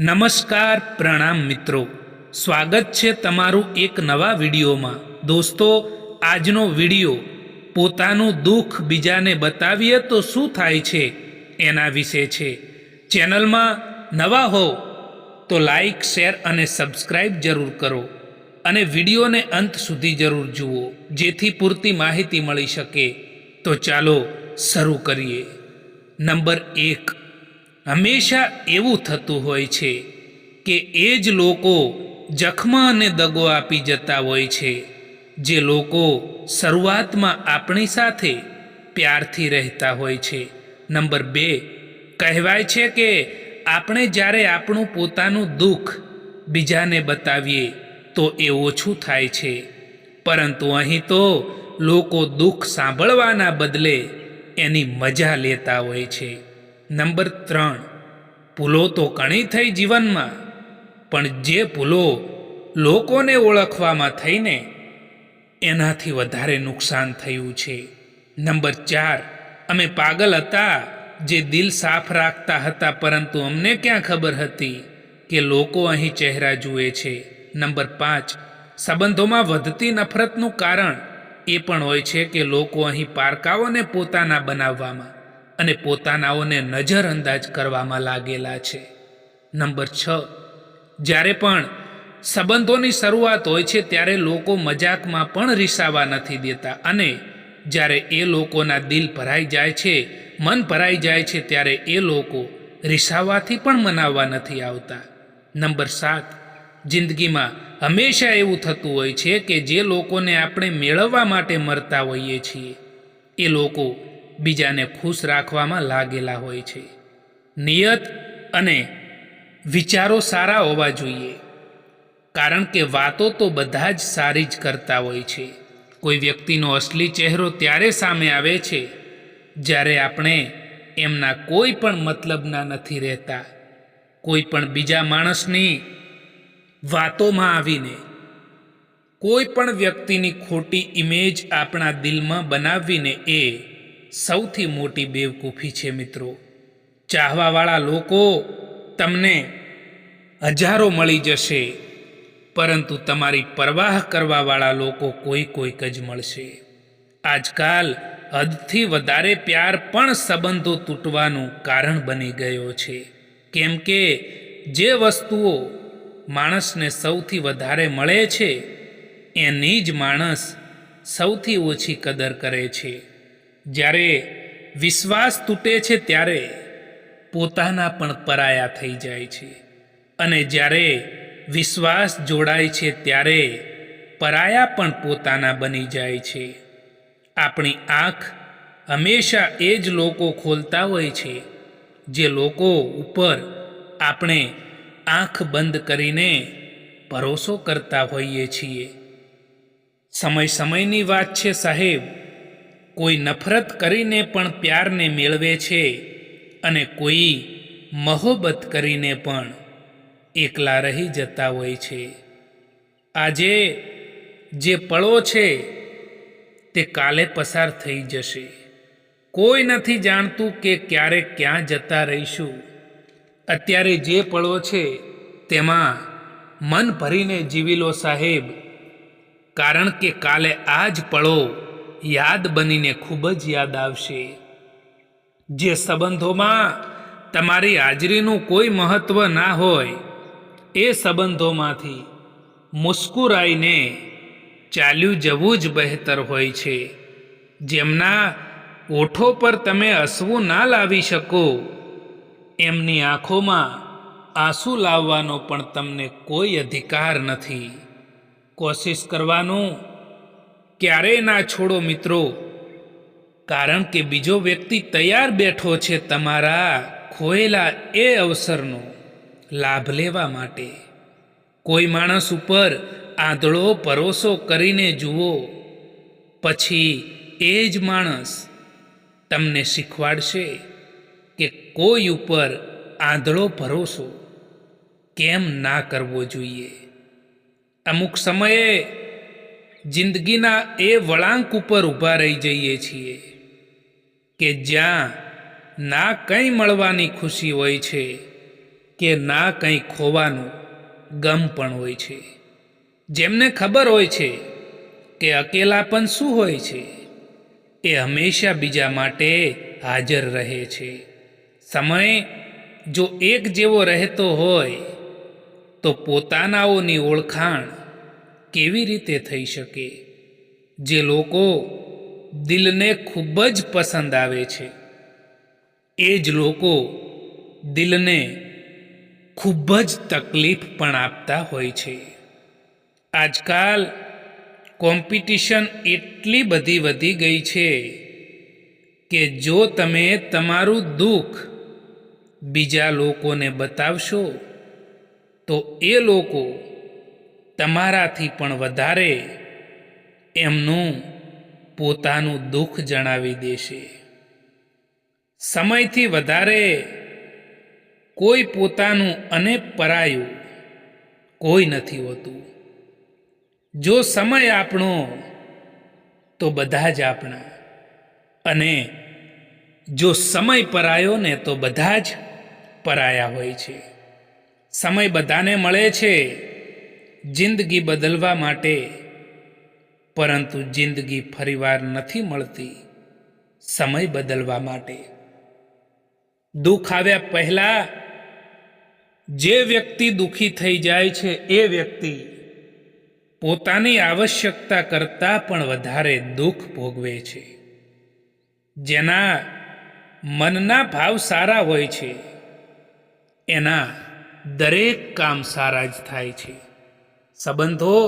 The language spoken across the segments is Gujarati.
નમસ્કાર પ્રણામ મિત્રો. સ્વાગત છે તમારું એક નવા વિડીયોમાં. દોસ્તો, આજનો વીડિયો, પોતાનું દુઃખ બીજાને બતાવીએ તો શું થાય છે એના વિશે છે. ચેનલમાં નવા હો, તો લાઈક, શેર અને સબસ્ક્રાઈબ જરૂર કરો. અને વિડીયોને અંત સુધી જરૂર જુઓ, જેથી પૂરતી માહિતી મળી શકે. તો ચાલો શરૂ કરીએ. નંબર એક. હંમેશા એવું થતું હોય છે કે એ જ લોકો જખમા અને દગો આપી જતા હોય છે, જે લોકો શરૂઆતમાં આપણી સાથે પ્યારથી રહેતા હોય છે. નંબર બે, કહેવાય છે કે આપણે જ્યારે આપણું પોતાનું દુઃખ બીજાને બતાવીએ, તો એ ઓછું થાય છે. પરંતુ અહીં તો લોકો દુઃખ સાંભળવાના બદલે એની મજા લેતા હોય છે. નંબર ત્રણ. ભૂલો તો ઘણી થઈ જીવનમાં, પણ જે ભૂલો લોકોને ઓળખવામાં થઈને એનાથી વધારે નુકસાન થયું છે. નંબર ચાર. અમે પાગલ હતા જે દિલ સાફ રાખતા હતા, પરંતુ અમને ક્યાં ખબર હતી કે લોકો અહીં ચહેરા જુએ છે? નંબર પાંચ. સંબંધોમાં વધતી નફરતનું કારણ એ પણ હોય છે કે લોકો અહીં પારકાઓને પોતાના બનાવવામાં અને પોતાનાઓને નજરઅંદાજ કરવામાં લાગેલા છે. નંબર છ. જ્યારે પણ સંબંધોની શરૂઆત હોય છે, ત્યારે લોકો મજાકમાં પણ રીસાવા નથી દેતા અને જ્યારે એ લોકોના દિલ ભરાઈ જાય છે, મન ભરાઈ જાય છે, ત્યારે એ લોકો રીસાવાથી પણ મનાવવા નથી આવતા. નંબર સાત. જિંદગીમાં હંમેશા એવું થતું હોય છે કે જે લોકોને આપણે મેળવવા માટે મરતા હોઈએ છીએ, એ લોકો બીજાને ખુશ રાખવામાં લાગેલા હોય છે. નિયત અને વિચારો સારા હોવા જોઈએ. કારણ કે વાતો તો બધા જ સારી જ કરતા હોય છે. કોઈ વ્યક્તિનો અસલી ચહેરો ત્યારે સામે આવે છે, જ્યારે આપણે એમના કોઈ પણ મતલબના નથી રહેતા. કોઈ પણ બીજા માણસની વાતોમાં આવીને, કોઈ પણ વ્યક્તિની ખોટી ઇમેજ આપણા દિલમાં બનાવીને એ સૌથી મોટી બેવકૂફી છે મિત્રો. ચાહવાવાળા લોકો તમને હજારો મળી જશે, પરંતુ તમારી પરવાહ કરવાવાળા લોકો કોઈ કોઈક જ મળશે. આજકાલ હદથી વધારે પ્યાર પણ સંબંધો તૂટવાનું કારણ બની ગયો છે. કેમ કે જે વસ્તુઓ માણસને સૌથી વધારે મળે છે, એની જ માણસ સૌથી ઓછી કદર કરે છે. જ્યારે વિશ્વાસ તૂટે છે ત્યારે પોતાના પણ પરાયા થઈ જાય છે. અને જ્યારે વિશ્વાસ જોડાય છે ત્યારે પરાયા પણ પોતાના બની જાય છે. આપણી આંખ હંમેશા એ જ લોકો ખોલતા હોય છે, જે લોકો ઉપર આપણે આંખ બંધ કરીને ભરોસો કરતા હોઈએ છીએ. સમય સમયની વાત છે સાહેબ કોઈ નફરત કરીને પણ પ્યારને મેળવે છે અને કોઈ મહોબત કરીને પણ એકલા રહી જતા હોય છે. આજે જે પળો છે તે કાલે પસાર થઈ જશે. કોઈ નથી જાણતું કે ક્યારે ક્યાં જતા રહીશું. અત્યારે જે પળો છે તેમાં મન ભરીને જીવી લો સાહેબ. કારણ કે કાલે આ જ પળો યાદ બનીને ખૂબ જ યાદ આવશે. જે સંબંધોમાં તમારી હાજરીનું કોઈ મહત્ત્વ ના હોય, એ સંબંધોમાંથી મુસ્કુરાઈને ચાલ્યું જવું જ બહેતર હોય છે. જેમના ઓઠો પર તમે હસવું ના લાવી શકો, એમની આંખોમાં આંસુ લાવવાનો પણ તમને કોઈ અધિકાર નથી. કોશિશ કરવાનું ક્યારેય ના છોડો મિત્રો. કારણ કે બીજો વ્યક્તિ તૈયાર બેઠો છે તમારા ખોયેલા એ અવસરનો લાભ લેવા માટે. કોઈ માણસ ઉપર આંધળો ભરોસો કરીને જુઓ, પછી એ જ માણસ તમને શીખવાડશે કે કોઈ ઉપર આંધળો ભરોસો કેમ ના કરવો જોઈએ. અમુક સમયે જિંદગીના એ વળાંક ઉપર ઊભા રહી જઈએ છીએ કે જ્યાં ના કંઈ મળવાની ખુશી હોય છે કે ના કંઈ ખોવાનું ગમ પણ હોય છે. જેમને ખબર હોય છે કે અકેલાપણ શું હોય છે એ હંમેશા બીજા માટે હાજર રહે છે. સમય જો એક જેવો રહેતો હોય તો પોતાનાઓની ઓળખાણ કેવી રીતે થઈ શકે? જે લોકો દિલને ખૂબ જ પસંદ આવે છે, એ જ લોકો દિલને ખૂબ જ તકલીફ પણ આપતા હોય છે. આજકાલ કોમ્પિટિશન એટલી બધી વધી ગઈ છે કે જો તમે તમારું દુઃખ બીજા લોકોને બતાવશો, તો એ લોકો તમારાથી પણ વધારે એમનું પોતાનું દુઃખ જણાવી દેશે. સમયથી વધારે કોઈ પોતાનું અને પરાયું કોઈ નથી હોતું. જો સમય આપણો તો બધા જ આપણા અને જો સમય પરાયો ને તો બધા જ પરાયા હોય છે. સમય બધાને મળે છે. જિંદગી બદલવા માટે. પરંતુ જિંદગી ફરીવાર નથી મળતી સમય બદલવા માટે. દુઃખ આવ્યા પહેલા જે વ્યક્તિ દુઃખી થઈ જાય છે એ વ્યક્તિ પોતાની આવશ્યકતા કરતાં પણ વધારે દુઃખ ભોગવે છે. જેના મનના ભાવ સારા હોય છે, એના દરેક કામ સારા જ થાય છે. સંબંધો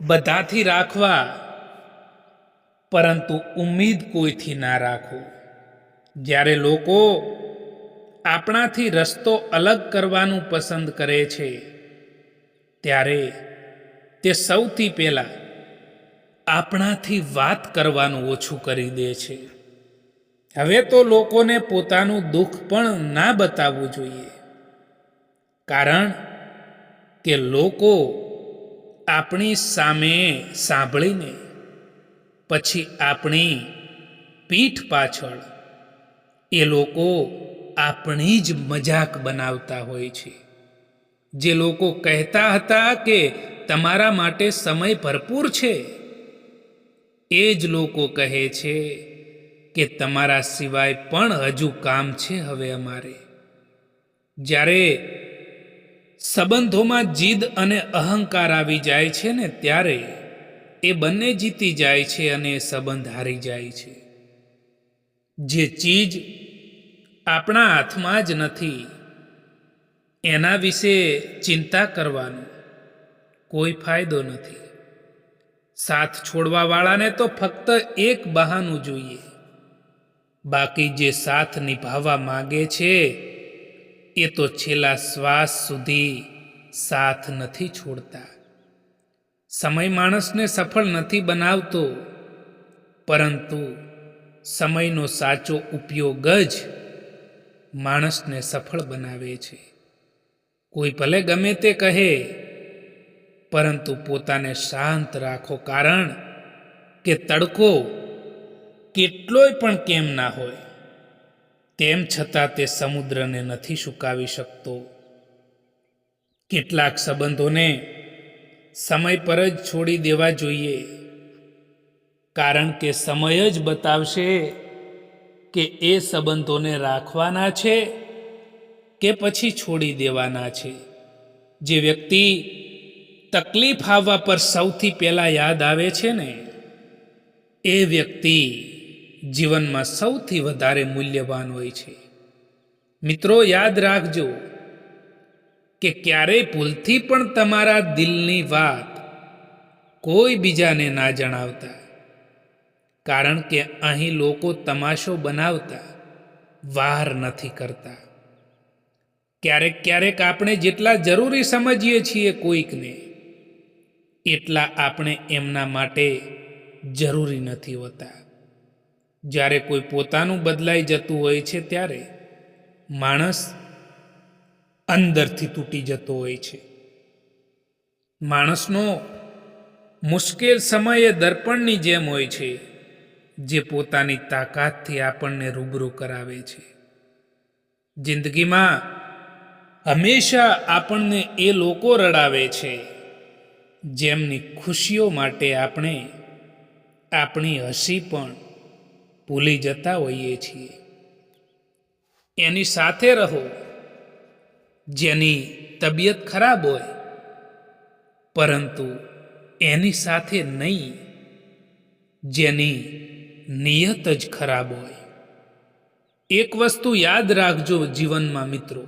બધાથી રાખવા, પરંતુ ઉમ્મીદ કોઈથી ના રાખો. જ્યારે લોકો આપણાથી રસ્તો અલગ કરવાનું પસંદ કરે છે, ત્યારે તે સૌથી પહેલાં આપણાથી વાત કરવાનું ઓછું કરી દે છે. હવે તો લોકોને પોતાનું દુઃખ પણ ના બતાવવું જોઈએ. કારણ કે લોકો આપણી સામે સાંભળીને પછી આપણી પીઠ પાછળ એ લોકો આપણી જ મજાક બનાવતા હોય છે. જે લોકો કહેતા હતા કે તમારા માટે સમય ભરપૂર છે, એ જ લોકો કહે છે કે તમારા સિવાય પણ હજુ કામ છે હવે અમારે. જ્યારે સંબંધોમાં જીદ અને અહંકાર આવી જાય છે ને ત્યારે એ બંને જીતી જાય છે અને સંબંધ હારી જાય છે. જે ચીજ આપણા હાથમાં જ નથી, એના વિશે ચિંતા કરવાનું કોઈ ફાયદો નથી. સાથ છોડવાવાળાને તો ફક્ત એક બહાનું જોઈએ. બાકી જે સાથ નિભાવવા માગે છે એ તો છેલ્લા શ્વાસ સુધી સાથ નથી છોડતા. સમય માણસને સફળ નથી બનાવતો, પરંતુ સમયનો સાચો ઉપયોગ જ માણસને સફળ બનાવે છે. કોઈ ભલે ગમે તે કહે, પરંતુ પોતાને શાંત રાખો કારણ કે તડકો કેટલોય પણ કેમ ના હોય. તેમ છતાં તે સમુદ્રને નથી સુકાવી શકતો. કેટલાક સંબંધોને સમય પર જ છોડી દેવા જોઈએ, કારણ કે સમય જ બતાવશે કે એ સંબંધોને રાખવાના છે કે પછી છોડી દેવાના છે. જે વ્યક્તિ તકલીફ આવવા પર સૌથી પહેલાં યાદ આવે છે ને, એ વ્યક્તિ જીવનમાં સૌથી વધારે મૂલ્યવાન હોય છે. મિત્રો, યાદ રાખજો કે ક્યારેય ભૂલથી પણ તમારા દિલની વાત કોઈ બીજાને ના જણાવતા. કારણ કે અહીં લોકો તમાશો બનાવતા વાર નથી કરતા. ક્યારેક ક્યારેક આપણે જેટલા જરૂરી સમજીએ છીએ કોઈકને, એટલા આપણે એમના માટે જરૂરી નથી હોતા. જ્યારે કોઈ પોતાનું બદલાઈ જતું હોય છે ત્યારે માણસ અંદરથી તૂટી જતો હોય છે. માણસનો મુશ્કેલ સમયે દર્પણની જેમ હોય છે, જે પોતાની તાકાતથી આપણને રૂબરૂ કરાવે છે. જિંદગીમાં હંમેશા આપણને એ લોકો રડાવે છે, જેમની ખુશીઓ માટે આપણે આપણી હસી પણ ભૂલી જતા હોઈએ છીએ. એની સાથે રહો. જેની તબિયત ખરાબ હોય, પરંતુ એની સાથે નહીં. જેની નિયત જ ખરાબ હોય. એક વસ્તુ યાદ રાખજો જીવનમાં મિત્રો,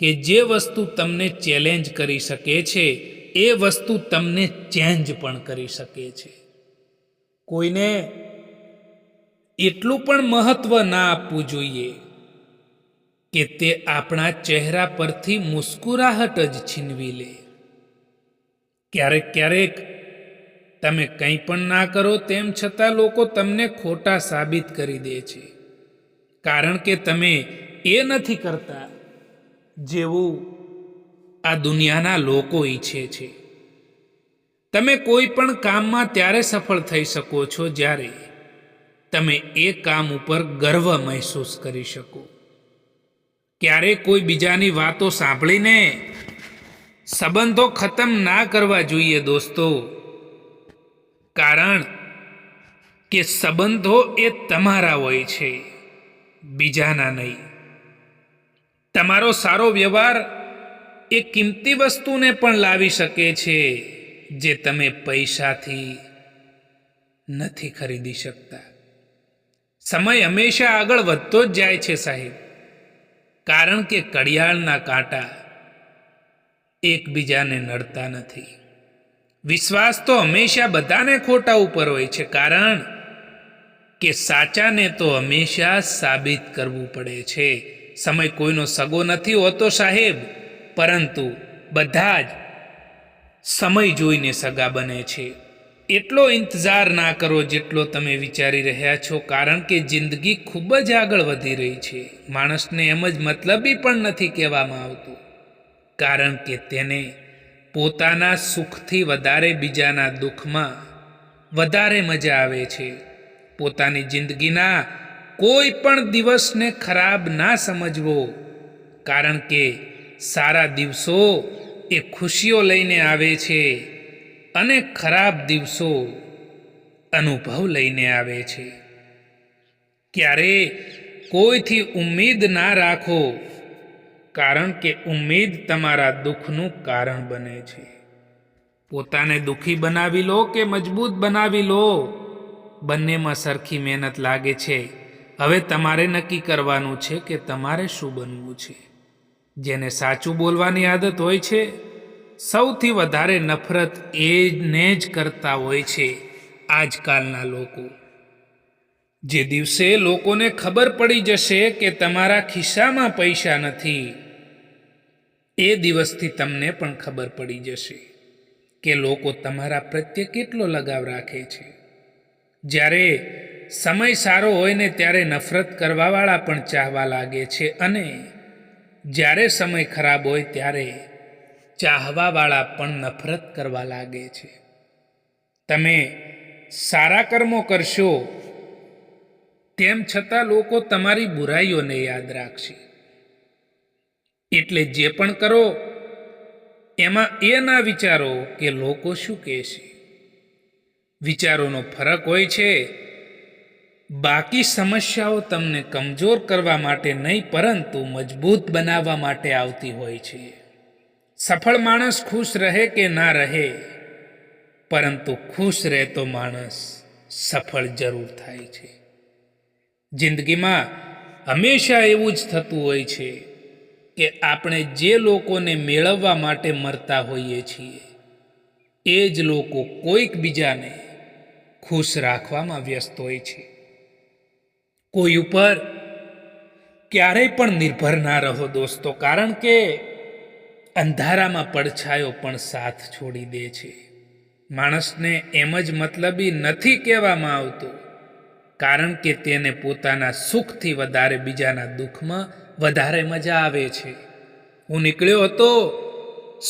કે જે વસ્તુ તમને ચેલેન્જ કરી શકે છે, એ વસ્તુ તમને ચેન્જ પણ કરી શકે છે. કોઈને એટલું પણ મહત્વ ના આપવું જોઈએ કે તે આપણા ચહેરા પરથી મુસ્કુરાહટ જ છીનવી લે. ક્યારેક ક્યારેક તમે કંઈ પણ ના કરો તેમ છતાં લોકો તમને ખોટા સાબિત કરી દે છે. કારણ કે તમે એ નથી કરતા જેવું આ દુનિયાના લોકો ઈચ્છે છે. તમે કોઈ પણ કામમાં ત્યારે સફળ થઈ શકો છો જ્યારે તમે એ કામ ઉપર ગર્વ મહેસૂસ કરી શકો. ક્યારે કોઈ બીજાની વાતો સાંભળીને સંબંધો ખતમ ના કરવા જોઈએ દોસ્તો. કારણ કે સંબંધો એ તમારા હોય છે, બીજાના નહીં. તમારો સારો વ્યવહાર એ કિંમતી વસ્તુને પણ લાવી શકે છે, જે તમે પૈસાથી નથી ખરીદી શકતા. સમય હંમેશા આગળ વધતો જ જાય છે સાહેબ. કારણ કે કડિયાળના કાંટા એકબીજાને નડતા નથી. વિશ્વાસ તો હંમેશા બધાને ખોટા ઉપર હોય છે, કારણ કે સાચાને તો હંમેશા સાબિત કરવું પડે છે. સમય કોઈનો સગો નથી હોતો સાહેબ, પરંતુ બધા જ સમય જોઈને સગા બને છે. એટલો ઇંતજાર ના કરો જેટલો તમે વિચારી રહ્યા છો, કારણ કે જિંદગી ખૂબ જ આગળ વધી રહી છે. માણસને એમ જ મતલબી પણ નથી કહેવામાં આવતું. કારણ કે તેને પોતાના સુખથી વધારે બીજાના દુઃખમાં વધારે મજા આવે છે. પોતાની જિંદગીના કોઈ પણ દિવસને ખરાબ ના સમજવો, કારણ કે સારા દિવસો એ ખુશીઓ લઈને આવે છે. અને ખરાબ દિવસો અનુભવ લઈને આવે છે. ક્યારે કોઈથી ઉમ્મીદ ના રાખો, કારણ કે ઉમ્મીદ તમારા દુઃખનું કારણ બને છે. પોતાને દુઃખી બનાવી લો કે મજબૂત બનાવી લો, બંનેમાં સરખી મહેનત લાગે છે. હવે તમારે નક્કી કરવાનું છે કે તમારે શું બનવું છે. જેને સાચું બોલવાની આદત હોય છે સૌથી વધારે નફરત એને જ કરતા હોય છે આજકાલના લોકો. જે દિવસે લોકોને ખબર પડી જશે કે તમારા ખિસ્સામાં પૈસા નથી, એ દિવસથી તમને પણ ખબર પડી જશે કે લોકો તમારા પ્રત્યે કેટલો લગાવ રાખે છે. જ્યારે સમય સારો હોય ને ત્યારે નફરત કરવાવાળા પણ ચાહવા લાગે છે અને જ્યારે સમય ખરાબ હોય ત્યારે ચાહવાવાળા પણ નફરત કરવા લાગે છે. તમે સારા કર્મો કરશો, તેમ છતાં લોકો તમારી બુરાઈઓને યાદ રાખશે. એટલે જે પણ કરો, એમાં એ ના વિચારો કે લોકો શું કહેશે. વિચારોનો ફરક હોય છે, બાકી સમસ્યાઓ તમને કમજોર કરવા માટે નહીં, પરંતુ મજબૂત બનાવવા માટે આવતી હોય છે. સફળ માણસ ખુશ રહે કે ના રહે? પરંતુ ખુશ રહેતો માણસ સફળ જરૂર થાય છે. જિંદગીમાં હંમેશા એવું જ થતું હોય છે કે આપણે જે લોકોને મેળવવા માટે મરતા હોઈએ છીએ, એ જ લોકો કોઈક બીજાને ખુશ રાખવામાં વ્યસ્ત હોય છે. કોઈ ઉપર ક્યારેય પણ નિર્ભર ના રહો દોસ્તો, કારણ કે અંધારામાં પડછાયો પણ સાથ છોડી દે છે. માણસને એમ જ મતલબી નથી કહેવામાં આવતું, કારણ કે તેને પોતાના સુખથી વધારે બીજાના દુઃખમાં વધારે મજા આવે છે. હું નીકળ્યો હતો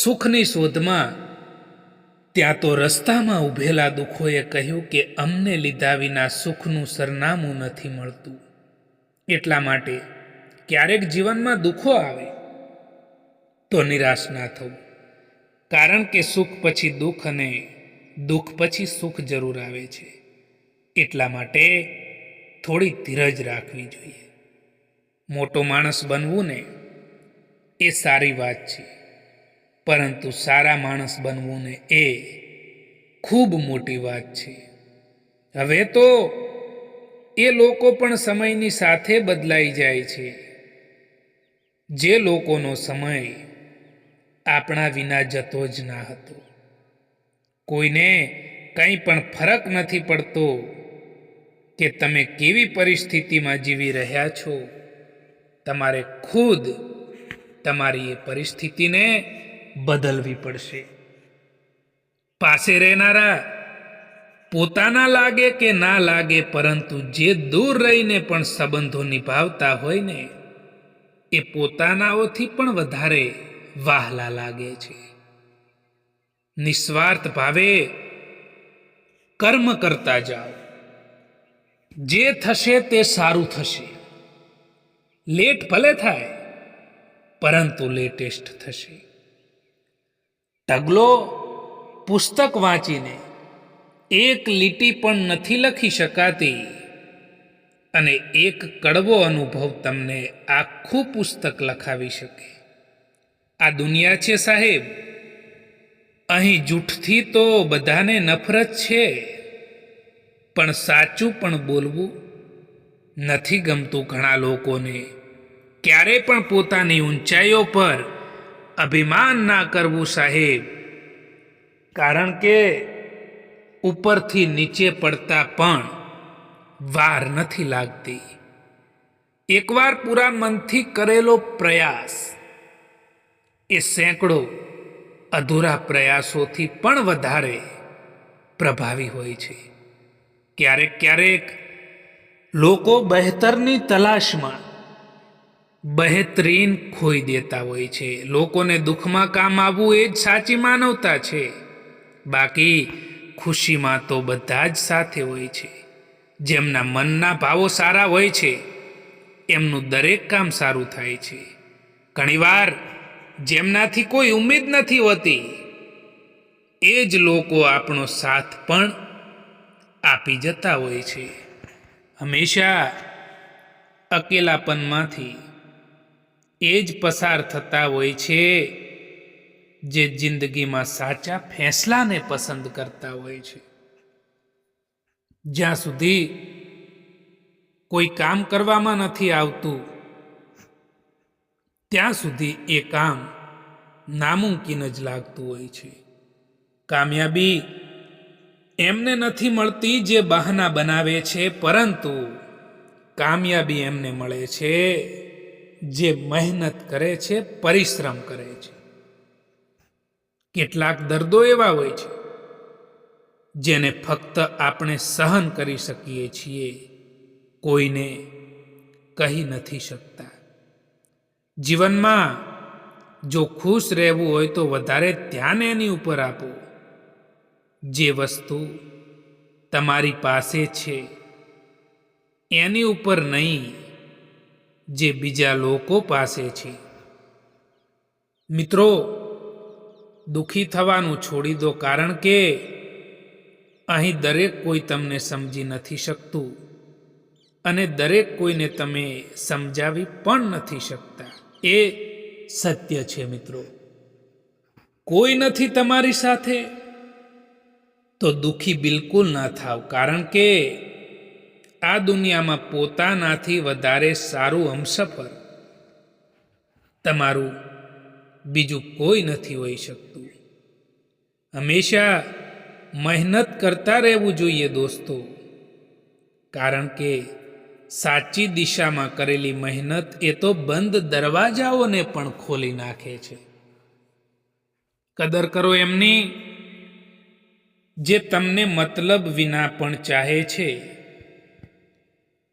સુખની શોધમાં, ત્યાં તો રસ્તામાં ઊભેલા દુઃખોએ કહ્યું કે અમને લીધા વિના સુખનું સરનામું નથી મળતું. એટલા માટે ક્યારેક જીવનમાં દુઃખો આવે તો નિરાશ ના થવું. કારણ કે સુખ પછી દુઃખ અને દુઃખ પછી સુખ જરૂર આવે છે. એટલા માટે થોડી ધીરજ રાખવી જોઈએ. મોટો માણસ બનવું ને એ સારી વાત છે. પરંતુ સારા માણસ બનવું ને એ ખૂબ મોટી વાત છે. હવે તો એ લોકો પણ સમયની સાથે બદલાઈ જાય છે. જે લોકોનો સમય આપણા વિના જતો જ ના હતો. કોઈને કંઈ પણ ફરક નથી પડતો કે તમે કેવી પરિસ્થિતિમાં જીવી રહ્યા છો. તમારે ખુદ તમારી એ પરિસ્થિતિને બદલવી પડશે. પાસે રહેનારા પોતાના લાગે કે ના લાગે પરંતુ જે દૂર રહીને પણ સંબંધો નિભાવતા હોય ને, એ પોતાનાઓથી પણ વધારે વહાલા લાગે છે. નિસ્વાર્થ ભાવે કર્મ કરતા જાઓ. જે થશે તે સારું થશે. લેટ ભલે થાય, પરંતુ લેટેસ્ટ થશે. ઢગલો પુસ્તક વાંચીને એક લીટી પણ નથી લખી શકાતી અને એક કડવો અનુભવ તમને આખું પુસ્તક લખાવી શકે. આ દુનિયા છે સાહેબ. અહીં જૂઠથી તો બધાને નફરત છે. પણ સાચું પણ બોલવું નથી ગમતું ઘણા લોકોને. ક્યારે પણ પોતાની ઊંચાઈઓ પર અભિમાન ના કરવું સાહેબ. કારણ કે ઉપરથી નીચે પડતા પણ વાર નથી લાગતી. એકવાર પૂરા મનથી કરેલો પ્રયાસ એ સેંકડો અધૂરા પ્રયાસોથી પણ વધારે પ્રભાવી હોય છે. ક્યારેક ક્યારેક લોકો બહેતરની તલાશમાં બહેતરીન ખોઈ દેતા હોય છે. લોકોને દુઃખમાં કામ આવવું એ જ સાચી માનવતા છે. બાકી ખુશીમાં તો બધા જ સાથે હોય છે. જેમના મનના ભાવો સારા હોય છે, એમનું દરેક કામ સારું થાય છે. ઘણીવાર જેમનાથી કોઈ ઉમેદ નથી હોતી, એ જ લોકો આપણો સાથ પણ આપી જતા હોય છે. હંમેશા અકેલાપનમાંથી એ જ પસાર થતા હોય છે, જે જિંદગીમાં સાચા ફેંસલાને પસંદ કરતા હોય છે. જ્યાં સુધી કોઈ કામ કરવામાં નથી આવતું ત્યાં સુધી એ કામ નામુમકિન જ લાગતું હોય છે. કામયાબી એમને નથી મળતી જે બહાના બનાવે છે, પરંતુ કામયાબી એમને મળે છે જે મહેનત કરે છે, પરિશ્રમ કરે છે. કેટલાક દર્દો એવા હોય છે જેને ફક્ત આપણે સહન કરી શકીએ છીએ, કોઈને કહી નથી શકતા. જીવનમાં જો ખુશ રહેવું હોય તો વધારે ધ્યાન એની ઉપર આપો. જે વસ્તુ તમારી પાસે છે, એની ઉપર નહીં, જે બીજા લોકો પાસે છે. મિત્રો, દુઃખી થવાનું છોડી દો કારણ કે અહીં દરેક કોઈ તમને સમજી નથી શકતું અને દરેક કોઈને તમે સમજાવી પણ નથી શકતા. એ સત્ય છે મિત્રો. કોઈ નથી તમારી સાથે, તો દુઃખી બિલકુલ ના થાવ. કારણ કે આ દુનિયામાં પોતાનાથી વધારે સારું હમસફર તમારું બીજું કોઈ નથી હોઈ શકતું. હંમેશા મહેનત કરતા રહેવું જોઈએ દોસ્તો. કારણ કે સાચી દિશામાં કરેલી મહેનત એ તો બંધ દરવાજાઓને પણ ખોલી નાખે છે. કદર કરો એમની, જે તમને મતલબ વિના પણ ચાહે છે.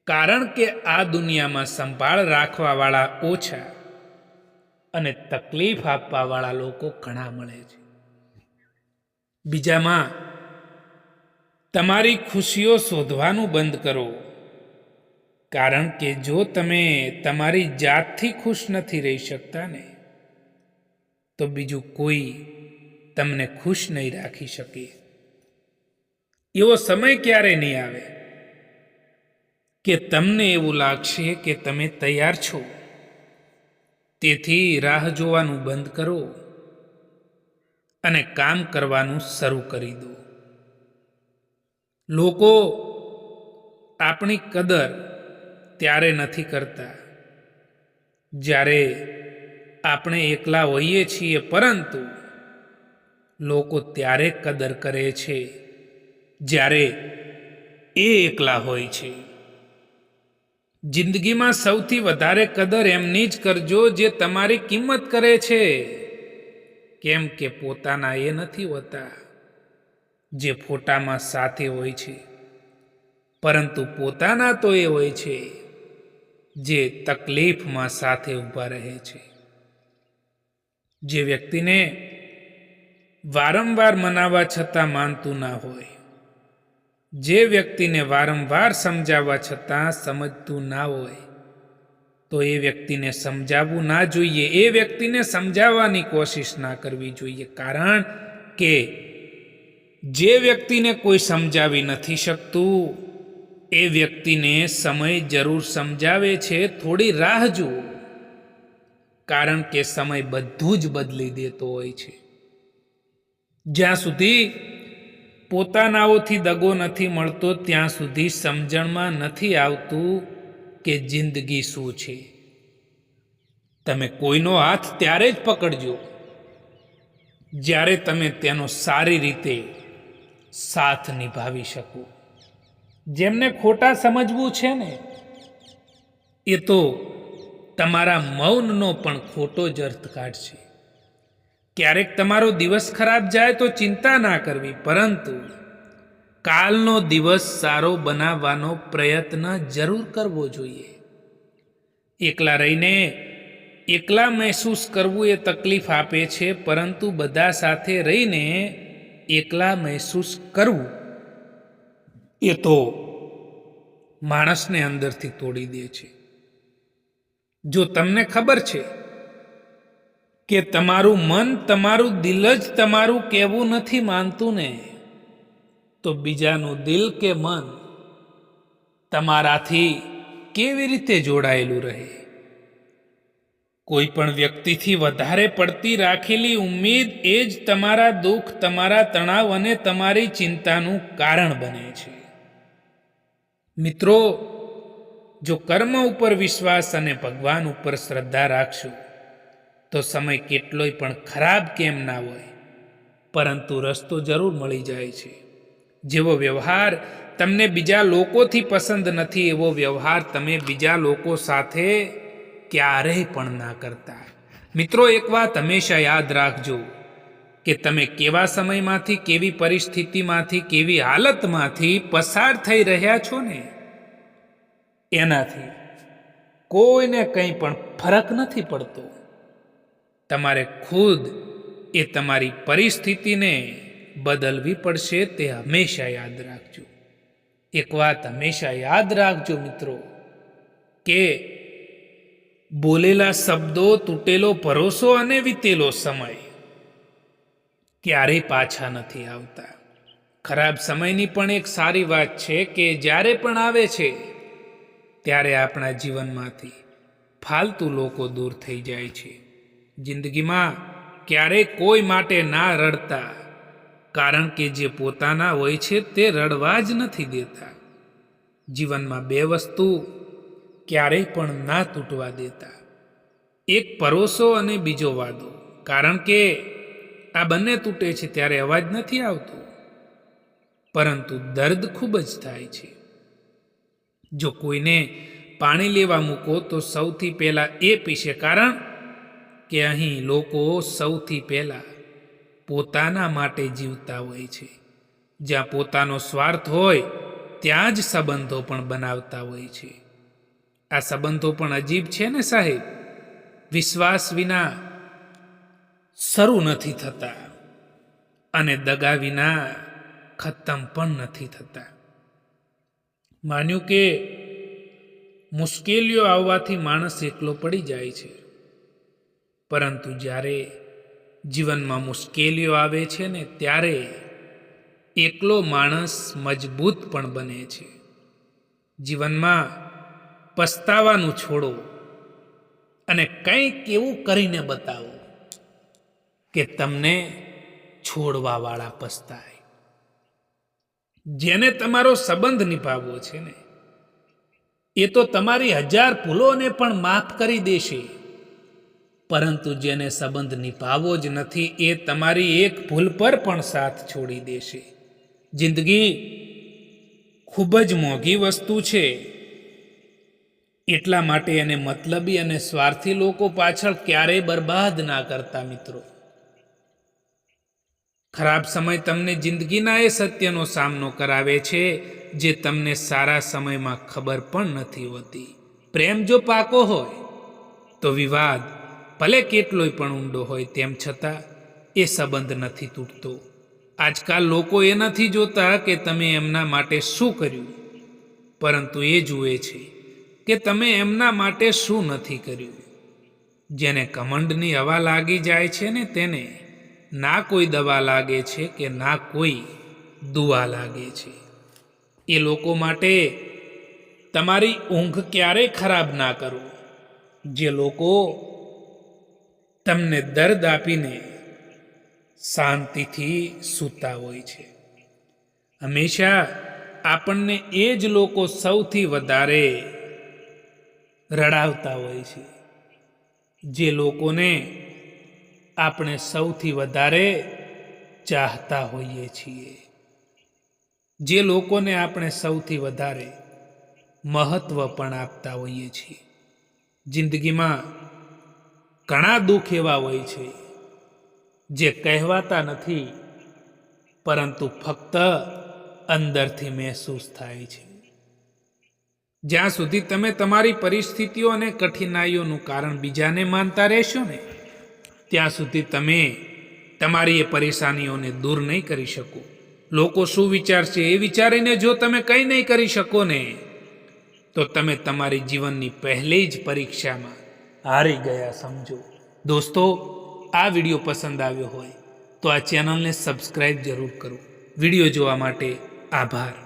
કારણ કે આ દુનિયામાં સંભાળ રાખવાવાળા ઓછા અને તકલીફ આપવાવાળા લોકો ઘણા મળે છે. બીજામાં, તમારી ખુશીઓ શોધવાનું બંધ કરો. કારણ કે જો તમે તમારી જાતથી ખુશ નથી રહી શકતા ને, તો બીજું કોઈ તમને ખુશ નહીં રાખી શકે. એવો સમય ક્યારે નહીં આવે કે તમને એવું લાગશે કે તમે તૈયાર છો? તેથી રાહ જોવાનું બંધ કરો અને કામ કરવાનું શરૂ કરી દો. લોકો આપણી કદર ત્યારે નથી કરતા. જ્યારે આપણે એકલા હોઈએ છીએ, પરંતુ લોકો ત્યારે કદર કરે છે, જ્યારે એ એકલા હોય છે. જિંદગીમાં સૌથી વધારે કદર એમની જ કરજો જે તમારી કિંમત કરે છે, કેમ કે પોતાના એ નથી હોતા, જે ફોટામાં સાથે હોય છે. પરંતુ પોતાના તો એ હોય છે. જે તકલીફમાં સાથે ઊભા રહે છે. જે વ્યક્તિને વારંવાર મનાવવા છતાં માનતું ના હોય, જે વ્યક્તિને વારંવાર સમજાવવા છતાં સમજતું ના હોય, તો એ વ્યક્તિને સમજાવવું ના જોઈએ. એ વ્યક્તિને સમજાવવાની કોશિશ ના કરવી જોઈએ. કારણ કે જે વ્યક્તિને કોઈ સમજાવી નથી શકતું એ વ્યક્તિને સમય જરૂર સમજાવે છે, થોડી રાહ જુઓ. કારણ કે સમય બધું જ બદલી દેતો હોય છે. જ્યાં સુધી પોતાનાઓથી દગો નથી મળતો, ત્યાં સુધી સમજણમાં નથી આવતું કે જિંદગી શું છે. તમે કોઈનો હાથ ત્યારે જ પકડજો. જ્યારે તમે તેનો સારી રીતે સાથ નિભાવી શકો. જેમને ખોટા સમજવું છે ને, એ તો તમારા મૌનનો પણ ખોટો જ અર્થ કાઢશે ક્યારેક તમારો દિવસ ખરાબ જાય તો ચિંતા ના કરવી, પરંતુ કાલનો દિવસ સારો બનાવવાનો પ્રયત્ન જરૂર કરવો જોઈએ. એકલા રહીને એકલા મહેસૂસ કરવું એ તકલીફ આપે છે, પરંતુ બધા સાથે રહીને એકલા મહેસૂસ કરવું એ તો માણસને અંદરથી તોડી દે છે. જો તમને ખબર છે કે તમારું મન, તમારું દિલ જ તમારું કહેવું નથી માનતું ને, તો બીજાનું દિલ કે મન તમારાથી કેવી રીતે જોડાયેલું રહે? કોઈ પણ વ્યક્તિથી વધારે પડતી રાખેલી ઉમ્મીદ એ જ તમારા દુઃખ, તમારા તણાવ અને તમારી ચિંતાનું કારણ બને છે. મિત્રો, જો કર્મ ઉપર વિશ્વાસ અને ભગવાન ઉપર શ્રદ્ધા રાખશો, તો સમય કેટલોય પણ ખરાબ કેમ ના હોય? પરંતુ રસ્તો જરૂર મળી જાય છે. જેવો વ્યવહાર તમને બીજા લોકોથી પસંદ નથી, એવો વ્યવહાર તમે બીજા લોકો સાથે ક્યારેય પણ ના કરતા. મિત્રો, એક વાત હંમેશા યાદ રાખજો. કે તમે કેવા સમયમાંથી, કેવી પરિસ્થિતિમાંથી, કેવી હાલતમાંથી પસાર થઈ રહ્યા છો ને? એનાથી કોઈને કંઈ પણ ફરક નથી પડતો. તમારે ખુદ એ તમારી પરિસ્થિતિને બદલવી પડશે તે હંમેશા યાદ રાખજો. એક વાત હંમેશા યાદ રાખજો મિત્રો, કે બોલેલા શબ્દો, તૂટેલો ભરોસો અને વીતેલો સમય ક્યારેય પાછા નથી આવતા. ખરાબ સમયની પણ એક સારી વાત છે કે જ્યારે પણ આવે છે, ત્યારે આપણા જીવનમાંથી ફાલતુ લોકો દૂર થઈ જાય છે. જિંદગીમાં ક્યારેય કોઈ માટે ના રડતા, કારણ કે જે પોતાના હોય છે તે રડવા જ નથી દેતા. જીવનમાં બે વસ્તુ ક્યારેય પણ ના તૂટવા દેતા. એક પરોસો અને બીજો વાદો, કારણ કે આ બંને તૂટે છે ત્યારે અવાજ નથી આવતો. પરંતુ દર્દ ખૂબ જ થાય છે. જો કોઈને પાણી લેવા મૂકો તો સૌથી પહેલાં એ પીશે કારણ કે અહીં લોકો સૌથી પહેલાં પોતાના માટે જીવતા હોય છે. જ્યાં પોતાનો સ્વાર્થ હોય, ત્યાં જ સંબંધો પણ બનાવતા હોય છે. આ સંબંધો પણ અજીબ છે ને સાહેબ? વિશ્વાસ વિના શરૂ નથી થતા અને દગા વિના ખતમ પણ નથી થતા. માન્યું કે મુશ્કેલીઓ આવવાથી માણસ એકલો પડી જાય છે. પરંતુ જ્યારે જીવનમાં મુશ્કેલીઓ આવે છે ને ત્યારે એકલો માણસ મજબૂત પણ બને છે. જીવનમાં પસ્તાવાનું છોડો અને કંઈક એવું કરીને બતાવો. કે તમને છોડવાવાળા પસ્તાય. જેને તમારો સંબંધ નિભાવવો છે ને, એ તો તમારી હજાર ભૂલોને પણ માફ કરી દેશે. પરંતુ જેને સંબંધ નિભાવવો જ નથી, એ તમારી એક ભૂલ પર પણ સાથ છોડી દેશે. જિંદગી ખૂબ જ મોંઘી વસ્તુ છે. એટલા માટે એને મતલબી અને સ્વાર્થી લોકો પાછળ ક્યારેય બરબાદ ના કરતા મિત્રો. ખરાબ સમય તમને જિંદગીના એ સત્યનો સામનો કરાવે છે, જે તમને સારા સમયમાં ખબર પણ નથી હોતી. પ્રેમ જો પાકો હોય, તો વિવાદ ભલે કેટલોય પણ ઊંડો હોય, તેમ છતાં એ સંબંધ નથી તૂટતો. આજકાલ લોકો એ નથી જોતા કે તમે એમના માટે શું કર્યું. પરંતુ એ જુએ છે કે તમે એમના માટે શું નથી કર્યું. જેને કમંડની હવા લાગી જાય છે ને તેને ના કોઈ દવા લાગે છે કે ના કોઈ દુવા લાગે છે? એ લોકો માટે તમારી ઊંઘ ક્યારેય ખરાબ ના કરો? જે લોકો તમને દર્દ આપીને શાંતિથી સૂતા હોય છે. હંમેશા આપણને એ જ લોકો સૌથી વધારે રડાવતા હોય છે. જે લોકોને આપણે સૌથી વધારે ચાહતા હોઈએ છીએ. જે લોકોને આપણે સૌથી વધારે મહત્ત્વ પણ આપતા હોઈએ છીએ. જિંદગીમાં ઘણા દુઃખ એવા હોય છે જે કહેવાતા નથી, પરંતુ ફક્ત અંદરથી મહેસૂસ થાય છે. જ્યાં સુધી તમે તમારી પરિસ્થિતિઓ અને કઠિનાઈઓનું કારણ બીજાને માનતા રહેશો ને ત્યાં સુધી તમે તમારી એ પરેશાનીઓને દૂર નહીં કરી શકો. લોકો શું વિચારશે એ વિચારીને જો તમે કંઈ નહીં કરી શકો ને તો તમે તમારી જીવનની પહેલી જ પરીક્ષામાં હારી ગયા સમજો. દોસ્તો, આ વીડિયો પસંદ આવ્યો હોય તો આ ચેનલને સબસ્ક્રાઈબ જરૂર કરો. વીડિયો જોવા માટે આભાર.